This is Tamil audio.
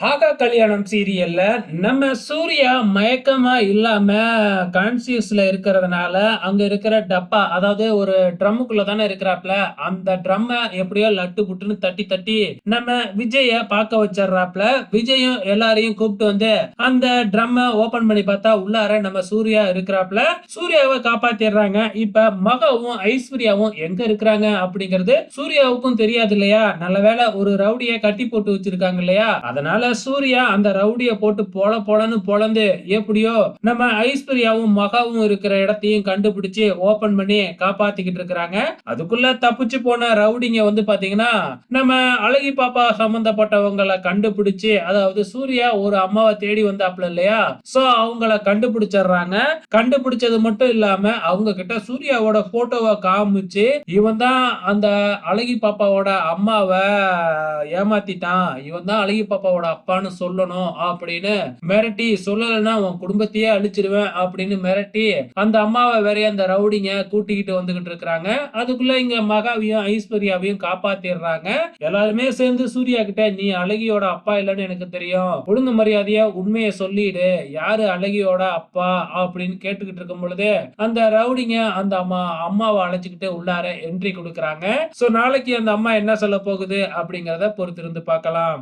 ஆகா கல்யாணம் சீரியல்ல நம்ம சூர்யா மயக்கமா இல்லாம கான்சியஸ்ல இருக்கிறதுனால அங்க இருக்கிற டப்பா அதாவது ஒரு ட்ரம்முக்குள்ள தானே இருக்கிறாப்ல அந்த ட்ரம்ம எப்படியோ லட்டு புட்டுன்னு தட்டி தட்டி நம்ம விஜய பார்க்க வச்சிடறாப்ல. விஜயும் எல்லாரையும் கூப்பிட்டு வந்து அந்த ட்ரம்ம ஓபன் பண்ணி பார்த்தா உள்ளார நம்ம சூர்யா இருக்கிறாப்ல. சூர்யாவை காப்பாத்திடுறாங்க. இப்ப மகவும் ஐஸ்வர்யாவும் எங்க இருக்கிறாங்க அப்படிங்கிறது சூர்யாவுக்கும் தெரியாது இல்லையா? நல்ல வேளை ஒரு ரவுடிய கட்டி போட்டு வச்சிருக்காங்க இல்லையா? அதனால சூர்யா அந்த ரவுடிய போட்டு பொல பொலன்னு பொழந்து எப்படியோ நம்ம ஐஸ்வர்யாவும் மகாவும் இருக்கிற இடத்தையும் கண்டுபிடிச்சு ஓபன் பண்ணி காப்பாத்திக்கிட்டு இருக்கிறாங்க. அதுக்குள்ள தப்பிச்சு போன ரவுடிங்க வந்து பாத்தீங்கன்னா நம்ம அழகி பாப்பா சம்பந்தப்பட்டவங்களை கண்டுபிடிச்சு அதாவது சூர்யா ஒரு அம்மாவை தேடி வந்தாப்ல இல்லையா? சோ அவங்கள கண்டுபிடிச்சிடுறாங்க. கண்டுபிடிச்சது மட்டும் இல்லாம அவங்க கிட்ட சூர்யாவோட போட்டோவை காமிச்சு இவன் தான் அந்த அழகி பாப்பாவோட அம்மாவை ஏமாத்திட்டான். இவன் தான் அழகி பாப்பாவோட அப்பான்னு சொல்லணும் அப்படின்னு மிரட்டி சொல்லலைன்னா உன் குடும்பத்தையே அழிச்சிருவேன் அப்படின்னு மிரட்டி அந்த அம்மாவை வேற அந்த ரவுடிங்க கூட்டிக்கிட்டு வந்துகிட்டு இருக்கிறாங்க. அதுக்குள்ள இங்க மகாவையும் ஐஸ்வர்யாவையும் காப்பாத்திடுறாங்க. எல்லாருமே சேர்ந்து சூர்யா கிட்ட நீ அழகியோட அப்பா இல்லைன்னு எனக்கு தெரியும். ஒழுங்கு மரியாதையா உண்மையை சொல்லிடு. யாரு அழகியோட அப்பா? அப்படின்னு கேட்டுக்கிட்டு இருக்கும் பொழுது அந்த ரவுடிங்க அந்த அம்மா அம்மாவை அழைச்சிக்கிட்டு உள்ளார என்ட்ரி கொடுக்குறாங்க. சோ நாளைக்கு அந்த அம்மா என்ன சொல்ல போகுது அப்படிங்கறத பொறுத்திருந்து பார்க்கலாம்.